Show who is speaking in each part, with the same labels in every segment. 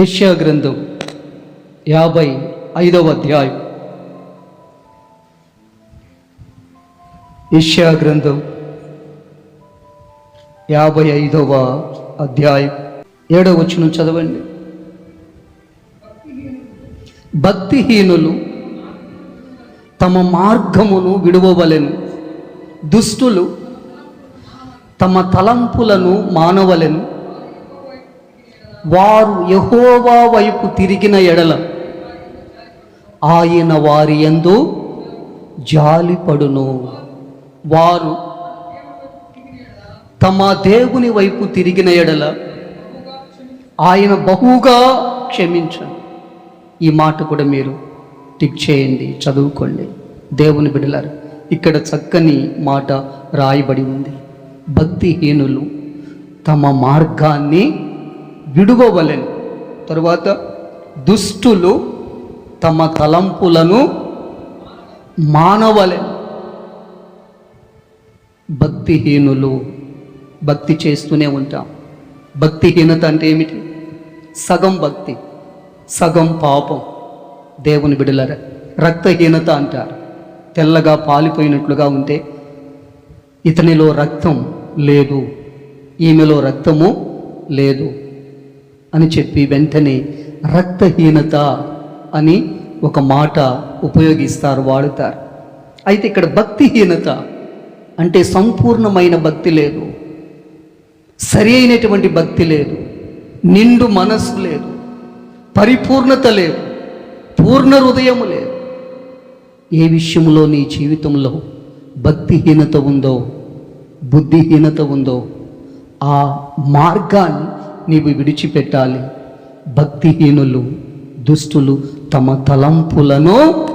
Speaker 1: యష్యా గ్రంథం యాభై ఐదవ అధ్యాయం. యష్యా గ్రంథం యాభై ఐదవ అధ్యాయం. ఏడవ వచ్చిన చదవండి. భక్తిహీనులు తమ మార్గమును విడువవలెను. దుష్టులు తమ తలంపులను మానవలెను. వారు యహోవా వైపు తిరిగిన ఎడల ఆయన వారి ఎందు జాలిపడును వారు తమ దేవుని వైపు తిరిగిన ఎడల ఆయన బహుగా క్షమించను. ఈ మాట కూడా మీరు టిక్ చేయండి చదువుకోండి. దేవుని బిడలారు ఇక్కడ చక్కని మాట రాయబడి ఉంది. భక్తిహీనులు తమ మార్గాన్ని విడువవలెను తరువాత దుష్టులు తమ తలంపులను మానవలెను. భక్తిహీనులు భక్తి చేస్తూనే ఉంటాం. భక్తిహీనత అంటే ఏమిటి? సగం భక్తి సగం పాపం. దేవుని బిడలర రక్తహీనత అంటారు. తెల్లగా పాలిపోయినట్లుగా ఉంటే ఇతనిలో రక్తం లేదు ఈమెలో రక్తము లేదు. అని చెప్పి వెంటనే రక్తహీనత అని ఒక మాట ఉపయోగిస్తారు వాడుతారు. అయితే ఇక్కడ భక్తిహీనత అంటే సంపూర్ణమైన భక్తి లేదు. సరి అయినటువంటి భక్తి లేదు. నిండు మనస్సు లేదు. పరిపూర్ణత లేదు. పూర్ణ హృదయము లేదు. ఏ విషయంలో నీ జీవితంలో భక్తిహీనత ఉందో బుద్ధిహీనత ఉందో ఆ మార్గాన్ని నీవు విడిచిపెట్టాలి. భక్తిహీనులు దుష్టులు తమ తలంపులను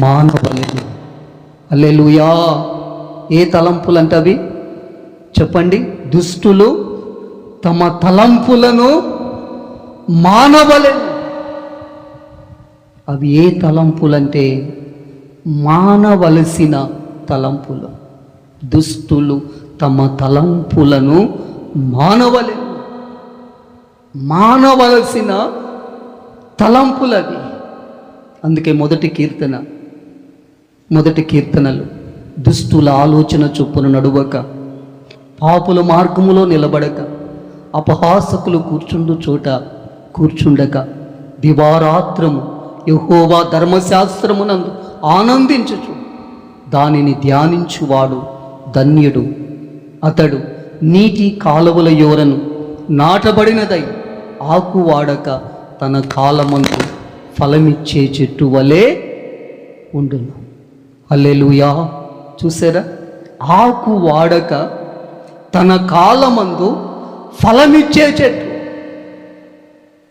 Speaker 1: మానవలేదు. అల్లెలుయా ఏ తలంపులు అంటే అవి చెప్పండి. దుష్టులు తమ తలంపులను మానవలేదు. అవి ఏ తలంపులంటే మానవలసిన తలంపులు. దుష్టులు తమ తలంపులను మానవలేదు. మానవలసిన తలంపులవి. అందుకే మొదటి కీర్తన మొదటి కీర్తనలు. దుష్టుల ఆలోచన చొప్పున నడువక పాపుల మార్గములో నిలబడక అపహాసకులు కూర్చుండు చోట కూర్చుండక దివారాత్రము యహోవా ధర్మశాస్త్రమునందు ఆనందించుచు దానిని ధ్యానించువాడు ధన్యుడు. అతడు నీటి కాలువల యోరను నాటబడినదై ఆకు వాడక తన కాలమందు ఫలమిచ్చే చెట్టు వలె ఉండును. అల్లెలుయా చూసారా? ఆకు వాడక తన కాలమందు ఫలమిచ్చే చెట్టు.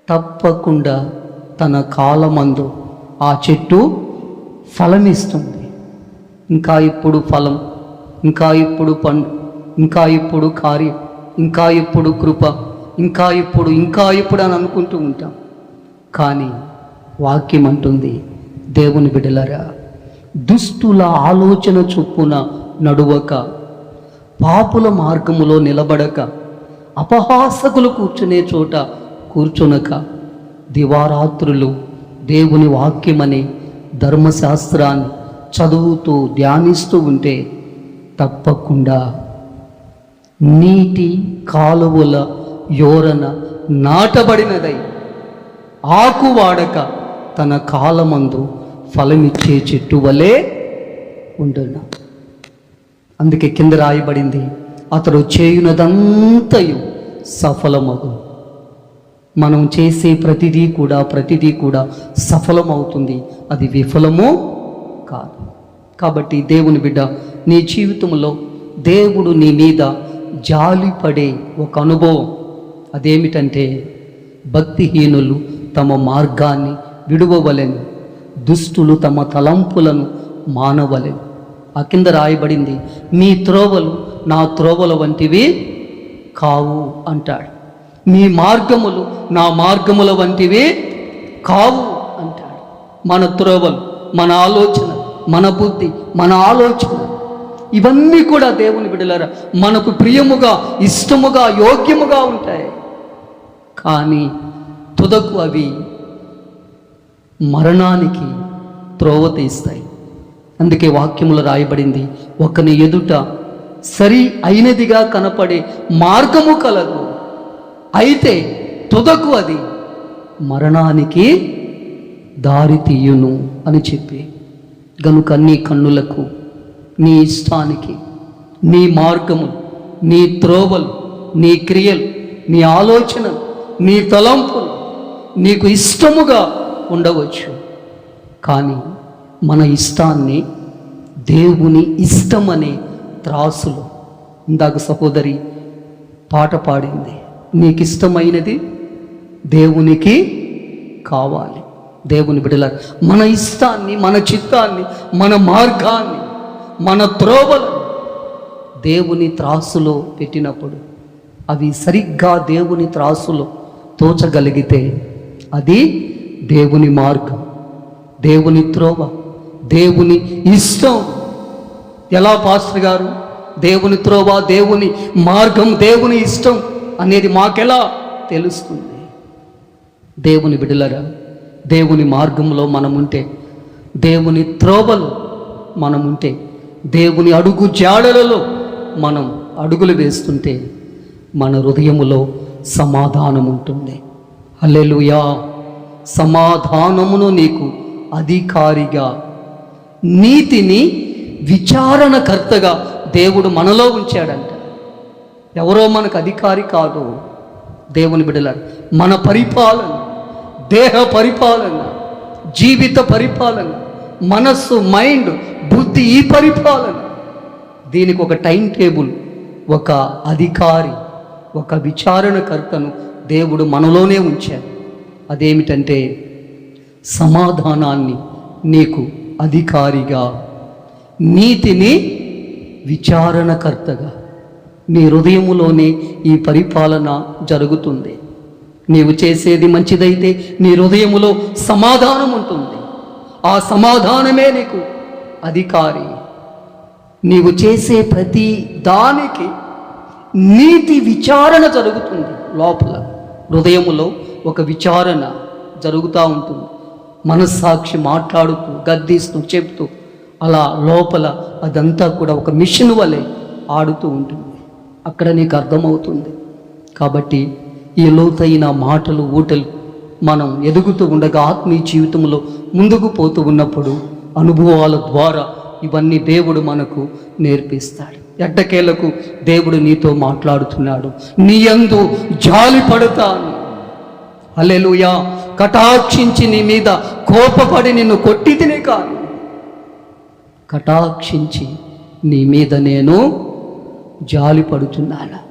Speaker 1: తప్పకుండా తన కాలమందు ఆ చెట్టు ఫలమిస్తుంది. ఇంకా ఇప్పుడు ఫలం ఇంకా ఇప్పుడు పండు ఇంకా ఇప్పుడు కార్యం ఇంకా ఇప్పుడు కృప. ఇంకా ఇప్పుడు ఇంకా ఇప్పుడు అని అనుకుంటూ ఉంటాం. కానీ వాక్యం అంటుంది దేవుని బిడ్డలరా దుస్తుల ఆలోచన చొప్పున నడువక పాపుల మార్గములో నిలబడక అపహాసకులు కూర్చునే చోట కూర్చునక దివారాత్రులు దేవుని వాక్యమనే ధర్మశాస్త్రాన్ని చదువుతూ ధ్యానిస్తూ ఉంటే తప్పకుండా నీటి కాలువల యోరన నాటబడినదై ఆకు వాడక తన కాలమందు ఫలమిచ్చే చెట్టు వలె ఉండును అందుకే కింద రాయబడింది అతడు చేయునదంతయు సఫలమగు. మనం చేసే ప్రతిదీ కూడా ప్రతిదీ కూడా సఫలమవుతుంది. అది విఫలము కాదు. కాబట్టి దేవుని బిడ్డ నీ జీవితంలో దేవుడు నీ మీద జాలిపడే ఒక అనుభవం అదేమిటంటే భక్తిహీనులు తమ మార్గాన్ని విడువవలెను దుష్టులు తమ తలంపులను మానవలెను. ఆ కింద రాయబడింది మీ త్రోవలు నా త్రోవల వంటివి కావు అంటాడు. మీ మార్గములు నా మార్గముల వంటివి కావు అంటాడు. మన త్రోవలు మన ఆలోచన మన బుద్ధి మన ఆలోచన ఇవన్నీ కూడా దేవుని బిడ్డలారా మనకు ప్రియముగా ఇష్టముగా యోగ్యముగా ఉంటాయి. కానీ తుదకు అవి మరణానికి త్రోవ తీస్తాయి అందుకే వాక్యములు రాయబడింది ఒకని ఎదుట సరి అయినదిగా కనపడే మార్గము కలదు. అయితే తుదకు అది మరణానికి దారి తీయును అని చెప్పి గనుక నీ కన్నులకు నీ ఇష్టానికి నీ మార్గము నీ త్రోవలు నీ క్రియలు నీ ఆలోచనలు నీ తలంపులు నీకు ఇష్టముగా ఉండవచ్చు. కానీ మన ఇష్టాన్ని దేవుని ఇష్టమనే త్రాసులు ఇందాక సహోదరి పాట పాడింది. నీకు ఇష్టమైనది దేవునికి కావాలి. దేవుని బిడల మన ఇష్టాన్ని మన చిత్తాన్ని మన మార్గాన్ని మన త్రోవలు దేవుని త్రాసులో పెట్టినప్పుడు అవి సరిగ్గా దేవుని త్రాసులో తోచగలిగితే అది దేవుని మార్గం దేవుని త్రోవ దేవుని ఇష్టం. ఎలా పాస్టర్ గారు? దేవుని త్రోవ దేవుని మార్గం దేవుని ఇష్టం అనేది మాకెలా తెలుస్తుంది? దేవుని బిడలరా దేవుని మార్గంలో మనముంటే దేవుని త్రోవలు మనముంటే దేవుని అడుగు జాడలలో మనం అడుగులు వేస్తుంటే మన హృదయములో సమాధానం ఉంటుంది అల్లెలుయా సమాధానమును నీకు అధికారిగా నీతిని విచారణకర్తగా దేవుడు మనలో ఉంచాడంట. ఎవరో మనకు అధికారి కాదు దేవుని బిడలారు. మన పరిపాలన దేహ పరిపాలన జీవిత పరిపాలన మనస్సు మైండ్ బుద్ధి ఈ పరిపాలన. దీనికి ఒక టైం టేబుల్ ఒక అధికారి ఒక విచారణకర్తను దేవుడు మనలోనే ఉంచాడు. అదేమిటంటే సమాధానాన్ని నీకు అధికారిగా నీతిని విచారణకర్తగా నీ హృదయములోనే ఈ పరిపాలన జరుగుతుంది. నీవు చేసేది మంచిదైతే నీ హృదయములో సమాధానం ఉంటుంది. ఆ సమాధానమే నీకు అధికారి నీవు చేసే ప్రతి దానికి నీతి విచారణ జరుగుతుంది లోపల. హృదయములో ఒక విచారణ జరుగుతూ ఉంటుంది. మనస్సాక్షి మాట్లాడుతూ గద్దిస్తూ చెప్తూ అలా లోపల అదంతా కూడా ఒక మిషన్ వలె ఆడుతూ ఉంటుంది. అక్కడ నీకు అర్థమవుతుంది. కాబట్టి ఈ లోతైన మాటలు ఊటలు మనం ఎదుగుతూ ఉండగా ఆత్మీయ జీవితంలో ముందుకు పోతూ ఉన్నప్పుడు అనుభవాల ద్వారా ఇవన్నీ దేవుడు మనకు నేర్పిస్తాడు. ఎట్టకేలకు దేవుడు నీతో మాట్లాడుతున్నాడు. నీ అందు జాలి పడతాను. అలెలుయా కటాక్షించి నీ మీద కోపపడి నిన్ను కొట్టి తినే కాదు. కటాక్షించి నీ మీద నేను జాలి పడుతున్నాను?